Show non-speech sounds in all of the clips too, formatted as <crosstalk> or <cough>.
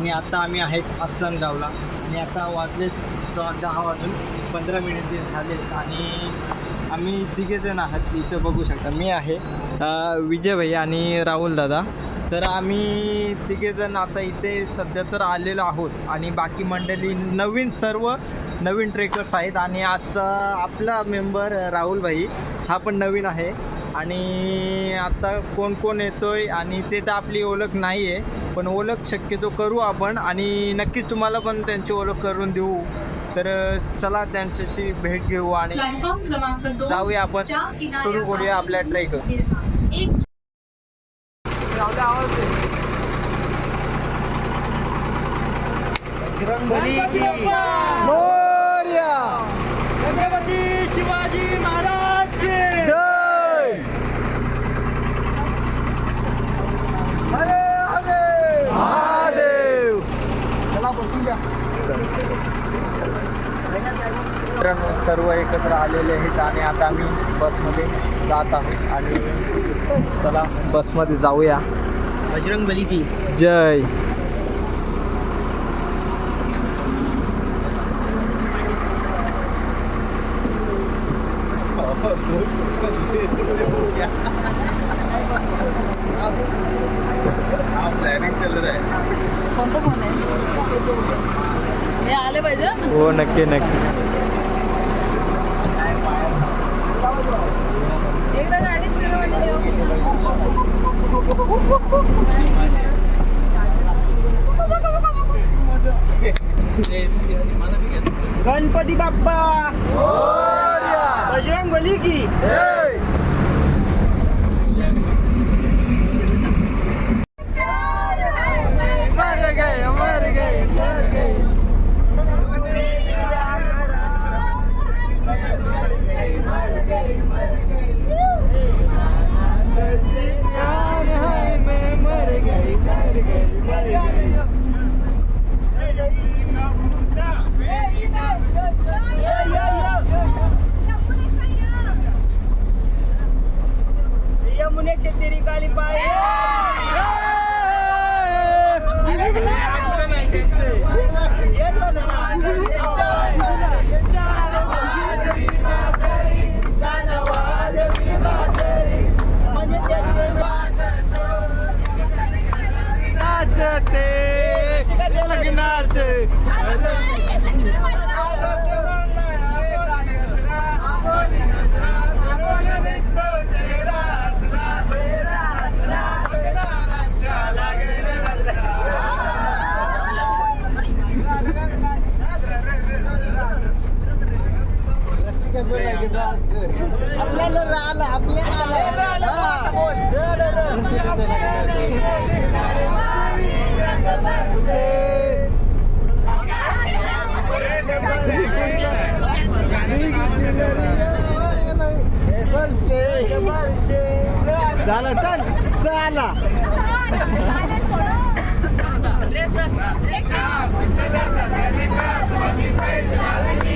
आणि आता आम्ही आहेत आसनगावला आणि आता वाजले दहा वाजून पंधरा मिनिटे झालेत आणि आम्ही तिघेजण आहात इथं बघू शकता. मी आहे विजय भाई आणि राहुल दादा. तर आम्ही तिघेजण आता इथे सध्या तर आलेलो आहोत. आणि बाकी मंडळी नवीन सर्व नवीन ट्रेकर्स आहेत. आणि आजचा आपला मेंबर राहुल भाई हा पण नवीन आहे. आणि आता कोण कोण येतोय आणि ते तर आपली ओळख नाही आहे पण ओळख शक्यतो करू आपण आणि नक्कीच तुम्हाला पण त्यांची ओळख करून देऊ. तर चला त्यांच्याशी भेट घेऊ आणि जाऊया आपण. सुरू करूया आपल्या ट्रेक. शिवाजी महाराज की महादेव चला बसून द्या मित्रांनो सर्व एकत्र आलेले आहेत आणि आता आम्ही बसमध्ये जात आहोत. आणि चला बसमध्ये जाऊया. बजरंग बली की जय कोणतं फोन आहे? हे आले पाहिजे हं? हो नक्की नक्की. एकदा गाडीच फिरवली गणपती बाप्पा! बजरंग बली की? झालं चल चला. लिंबू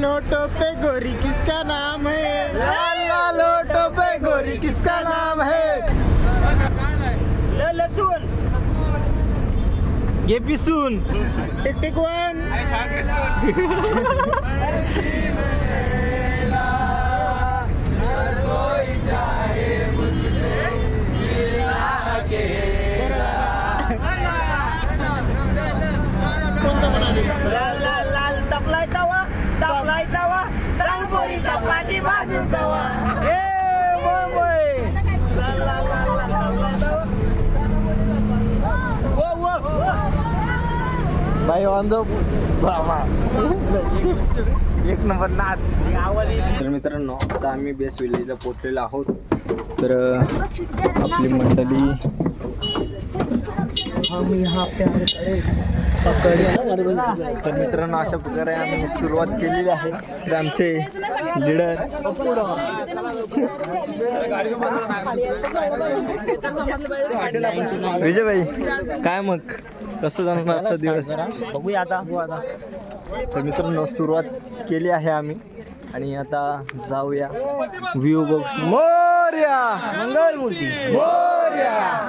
लोटो पे गोरी किसका नाम है? लाल लाल लोटो पे गोरी किसका नाम है? लसुन ये भी सुन। Tick tick one. <laughs> कौन एक नंबर नाच मित्रांनो आता आम्ही बेस विलेजला पोचलेलो आहोत. तर आपली मंडळी तर मित्रांनो अशा प्रकारे आम्ही सुरुवात केलेली आहे. तर आमचे लीडर विजय भाई काय मग? कसं जाणार आजचा दिवस? बघूया आता. तर मित्रांनो सुरुवात केली आहे आम्ही. आणि आता जाऊया. View box Morya! Mangalmurti Morya!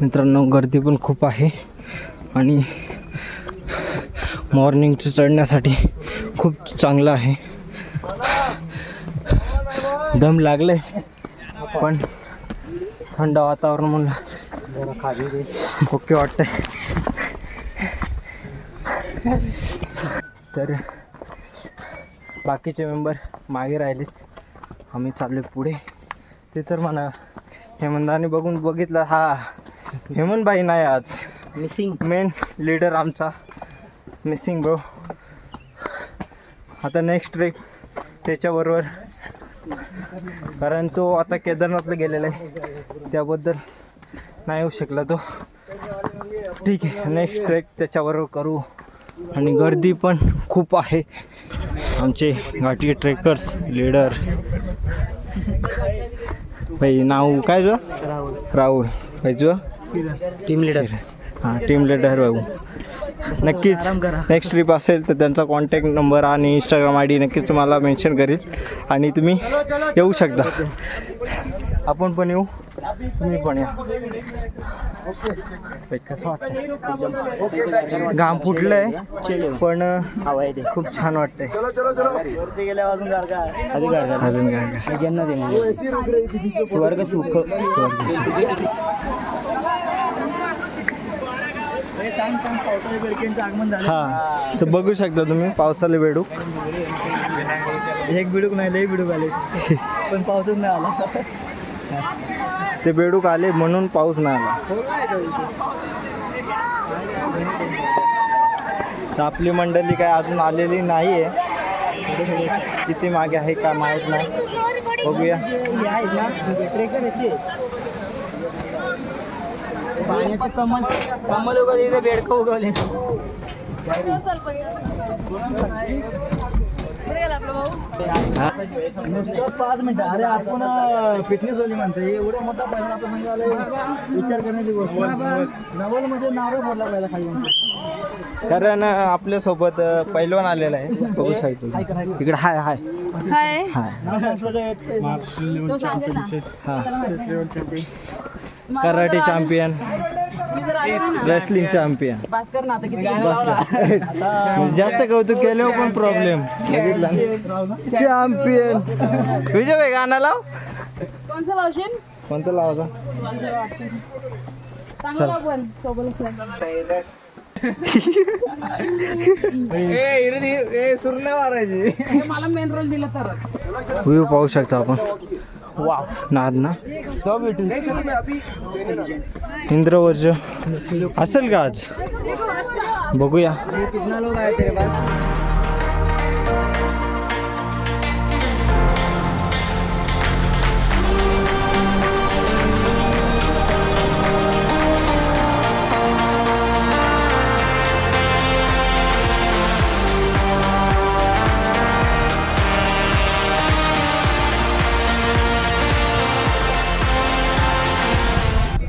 मित्रांनो गर्दी पण खूप आहे. आणि मॉर्निंगचं चढण्यासाठी खूप चांगलं आहे. दम लागले पण थंड वातावरण म्हणलं ओके वाटतंय. तर बाकीचे मेंबर मागे राहिलेत. आम्ही चाललो पुढे. ते तर म्हणा हेमंताने बघून बघितलं हा हेमंतबाई नाही आज. मिसिंग मेन लीडर आमचा. मिसिंग ब्रो आता नेक्स्ट ट्रिप त्याच्याबरोबर. कारण तो आता केदारनाथला गेलेला आहे. त्याबद्दल नाही येऊ शकला तो. ठीक आहे नेक्स्ट ट्रेक त्याच्याबरोबर करू. आणि गर्दी पण खूप आहे. आमचे घाटी ट्रेकर्स लीडर्स भाई नाव काय जो राहुल. राहुल. भाई जो टीम लीडर हां टीम लीडर भाऊ. नक्कीच. नेक्स्ट ट्रिप असेल तर त्यांचा कॉन्टॅक्ट नंबर आणि इंस्टाग्राम आय डी नक्कीच तुम्हाला मेन्शन करील. आणि तुम्ही येऊ शकता. आपण पण येऊ. तुम्ही पण या. कसं वाटतं घाम फुटलंय पण खूप छान वाटतंय. अजून अजून. स्वर्ग सुख. हां तर बघू शकता तुम्ही पावसाला बेडूक एक बिडूक नाही लई बिडूक आले. <laughs> पण पावसच नाही आला. <laughs> ते बेडूक आले म्हणून पाऊस नाही आला. तर आपली मंडळी काय अजून आलेली नाही आहे किती मागे आहे का माहीत नाही. बघूया. पाण्याचं कमल कमल उगवले इथे बेडकं उगवले. पाच मिनिटं. अरे आपण फिटनेस वाली माणसं. हे एवढं मोठा पहिला आपण म्हणजे विचार करण्याची गोष्ट नवल म्हणजे नारळ पहिला खाली कारण आपल्यासोबत पैलवान आलेला आहे. बघू शकतो. इकडे हाय हाय. हाय. हा. Karate champion. Wrestling champion Bhaskar ना आता किती <laughs> जास्त कौतुक केल्यावर पण प्रॉब्लेम चॅम्पियन विजय भाई गाणं लाव. कोणचं लावशील कोणतं लाव. <laughs> हे मला मेन रोल दिला व्ह्यू पाहू शकता आपण. नाद ना. इंद्रवर्ज. असेल का आज? बघूया.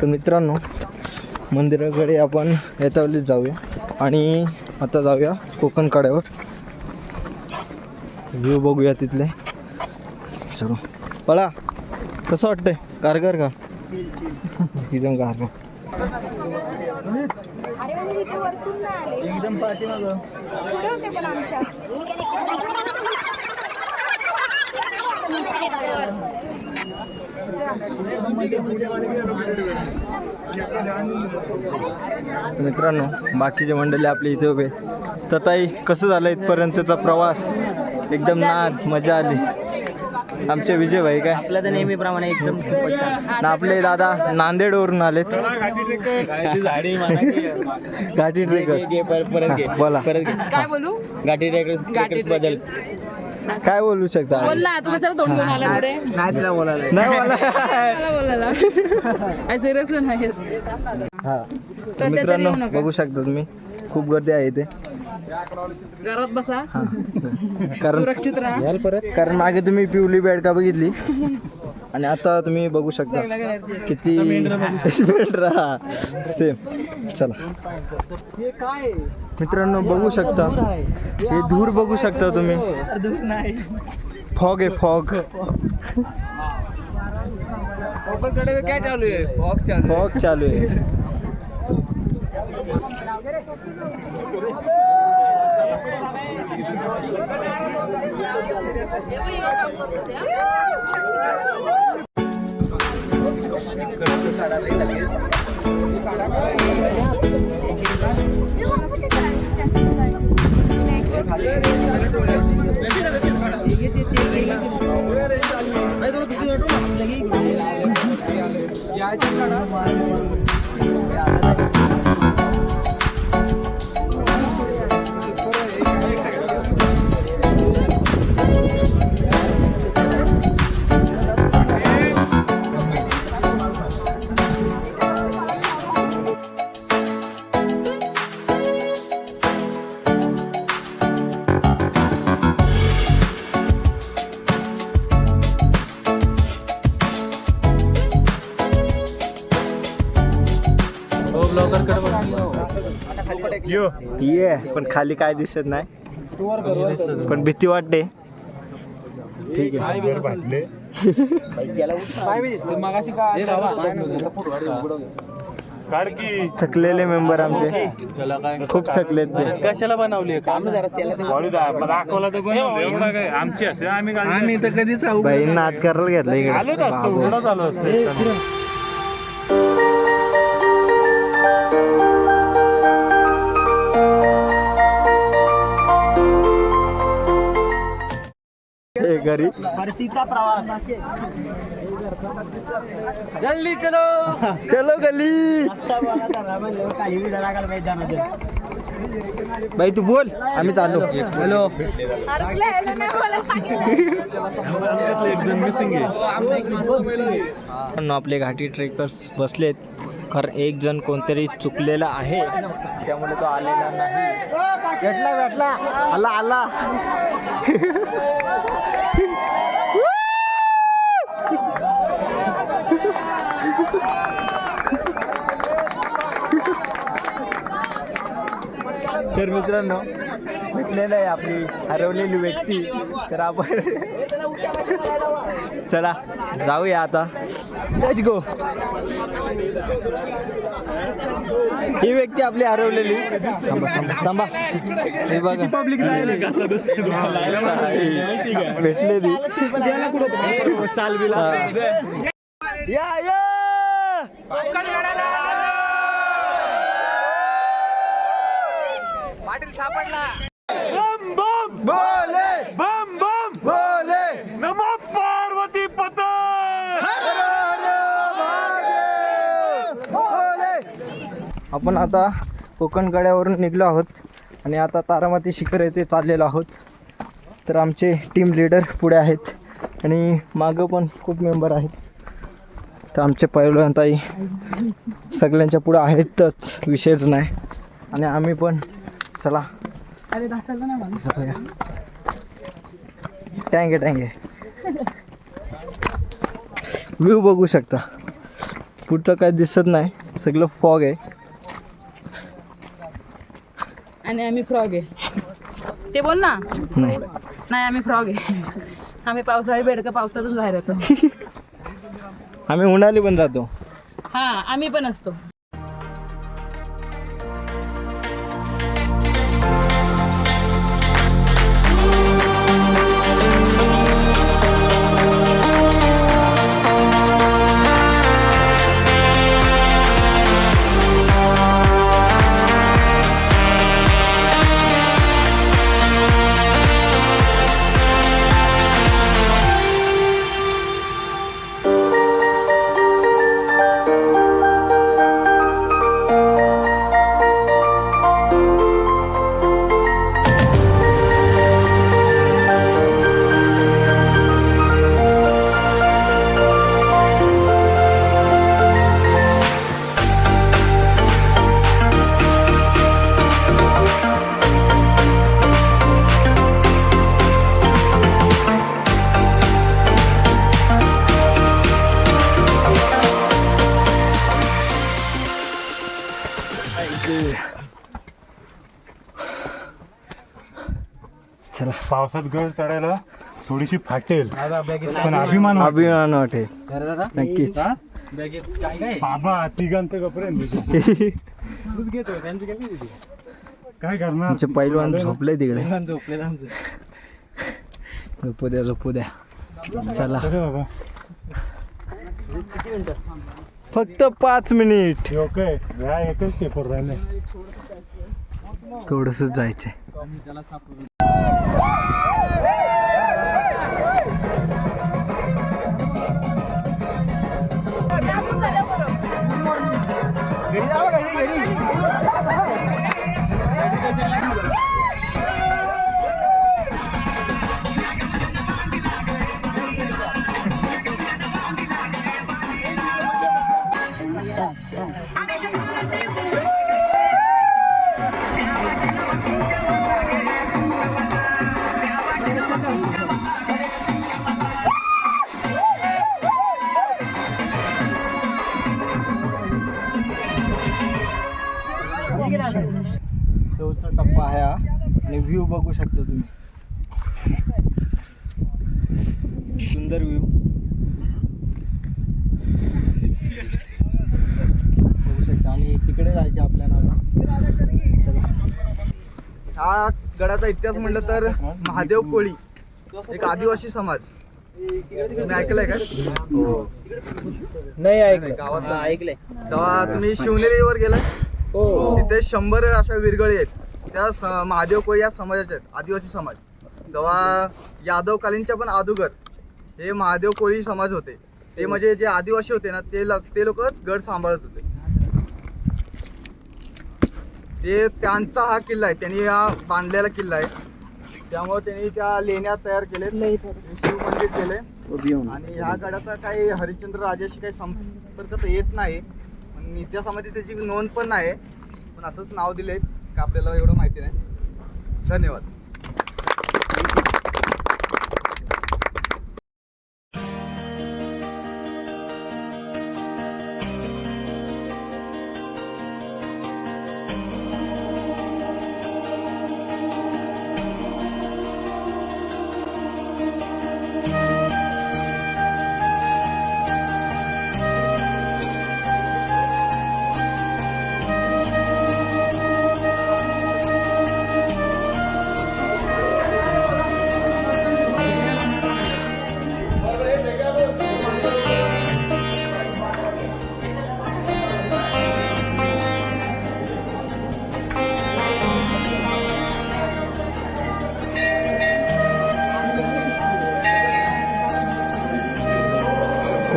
तर मित्रांनो मंदिराकडे आपण येतावलीच जाऊया आणि आता जाऊया कोकण कड्यावर. व्ह्यू बघूया तिथले. चलो. पळा. कसं वाटतंय? कारगर का? एकदम कारगर. एकदम पाठीमाग. मित्रांनो बाकीचे मंडळी आपले इथे उभे आहेत. तर ताई कसं झालं इथपर्यंतचा प्रवास? एकदम नाद मजा आली. आमचे विजय भाई काय? आपल्या तर नेहमीप्रमाणे एकदम खूपच छान ना आपले दादा नांदेडवरून आलेत. <laughs> घाटी ट्रेकर्स बोला. काय बोलू? गाठी गाठी बदल. काय बोलू शकता? बोल ना तू कशाला तोंड घेऊन आला पुढे? नाही तिला बोलायला. नाही मला मला बोलायला. <laughs> काय सिरियसली नाही. हा. तरी मित्रांनो. बघू शकता तुम्ही. खूप गर्दी आहे इथे. घरात बसा. हा. कारण सुरक्षित राहा. कारण मागे तुम्ही पिवली बेडका बघितली. आणि आता तुम्ही बघू शकता. किती मेंढरा सेम चला. मित्रांनो, बघू शकता. हे धूर बघू शकता तुम्ही. फॉग आहे फॉग काय चालू आहे. वॉक चालू फॉग चालू आहे लगेच ये पण खाली काय दिसत नाही. पण भीती वाटते. ठीक आहे. थकलेले मेंबर आमचे. खूप थकलेत ते. कशाला बनवली आम्ही आम्ही तर कधीच बाई नाद करायला घेतलं इकडे. घरी. परतीचा प्रवास. जल्दी चलो. चलो गली बाई तू बोल. आम्ही चाललो. हॅलो. आपले घाटी ट्रेकर्स बसलेत. खर एक जण कोणतरी चुकलेला आहे. त्यामुळे तो आलेला नाही. भेटला भेटला. आला आला. तर मित्रांनो भेटलेलं आहे आपली हरवलेली व्यक्ती. तर आपण चला जाऊया आता. लेट्स गो ही व्यक्ती आपली हरवलेली. थांबा हे बघा. पब्लिक भेटलेली. या या! बोले. बम बम. बोले. नमो पार्वती पता आपण आता कोकण कड्यावरून निघलो आहोत आणि आता तारामती शिखर येथे चाललेलो आहोत. तर आमचे टीम लीडर पुढे आहेत आणि मागं पण खूप मेंबर आहेत. तर आमचे ताई सगळ्यांच्या पुढं आहेतच विषयच नाही. आणि आम्ही पण चला. अरे दाखवलं नाही मला. जाऊया टँगे टँगे व्ह्यू बघू शकता. पुढचं काय दिसत नाही. सगळं फॉग आहे. आणि आम्ही फ्रॉग आहे. ते बोल ना. नाही. नाही आम्ही फ्रॉग आहे. आम्ही पावसाळी बेडकं पावसातून बाहेर येतो. <laughs> आम्ही उन्हाळी पण जातो. हा आम्ही पण असतो. चला. पावसात गड चढायला थोडीशी फाटेल पण अभिमान. अभिमान वाटेल. नक्कीच. हा? बाबा तिघांचं कपडे काय करणार? आमचे पैलवान झोपले तिकडे झोपले आमचं. झोपू द्या झोपू द्या. चला. बाबा फक्त पाच मिनिट. ओके या एकच पेपर राहिले. थोडस जायचंय. Woo! <laughs> हा गडाचा इतिहास म्हटलं तर महादेव कोळी एक आदिवासी समाज. तुम्ही ऐकलंय का? नाही ऐकलं. ऐकलंय. जेव्हा तुम्ही शिवनेरीवर गेलाय तिथे शंभर अशा विरगळी आहेत. त्या महादेव कोळी या समाजाच्या आहेत आदिवासी समाज. जेव्हा यादवकालीनच्या पण अदुगर हे महादेव कोळी समाज होते ते म्हणजे जे आदिवासी होते ना ते लोकच गड सांभाळत होते. ते त्यांचा हा किल्ला आहे. त्यांनी हा बांधलेला किल्ला आहे. त्यामुळे त्यांनी त्या लेण्या तयार केलेत शिव मंदिर केले आणि ह्या गडाचा काही हरिश्चंद्र राजाशी काही संपर्क तर येत नाही. पण इतिहासामध्ये त्याची नोंद पण नाही पण असंच नाव दिले का आपल्याला एवढं माहिती नाही. धन्यवाद.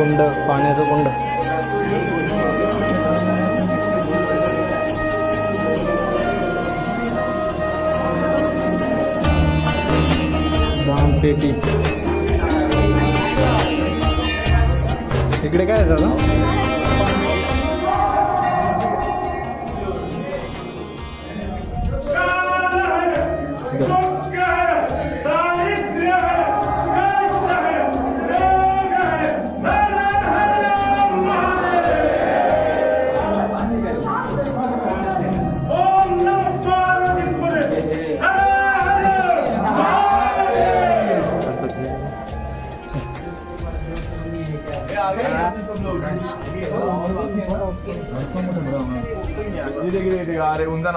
कुंड पाण्याचं कुंड. दानपेटी. इकडे काय झालं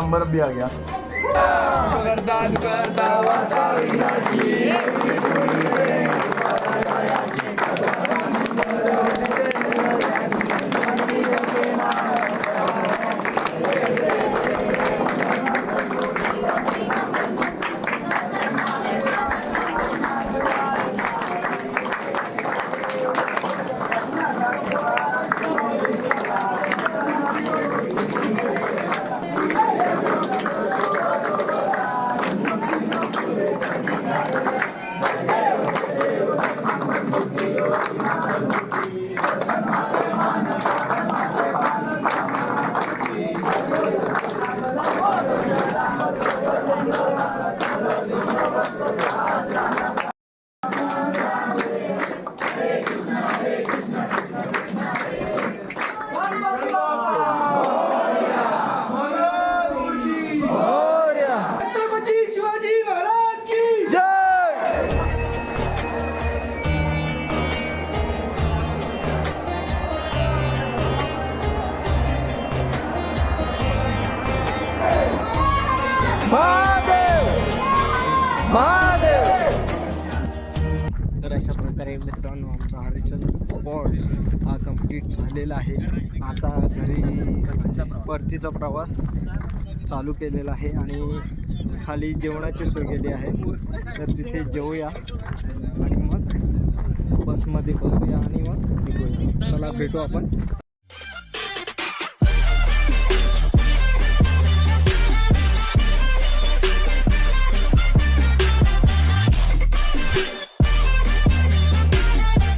नंबर भी आ गया। स्पॉट हा कंप्लीट झालेला आहे. आता घरी परतीचा प्रवास चालू केलेला आहे आणि खाली जेवणाची सोय केली आहे. तर तिथे जेवूया आणि मग बसमध्ये बसूया आणि मग निघूया. चला भेटू आपण.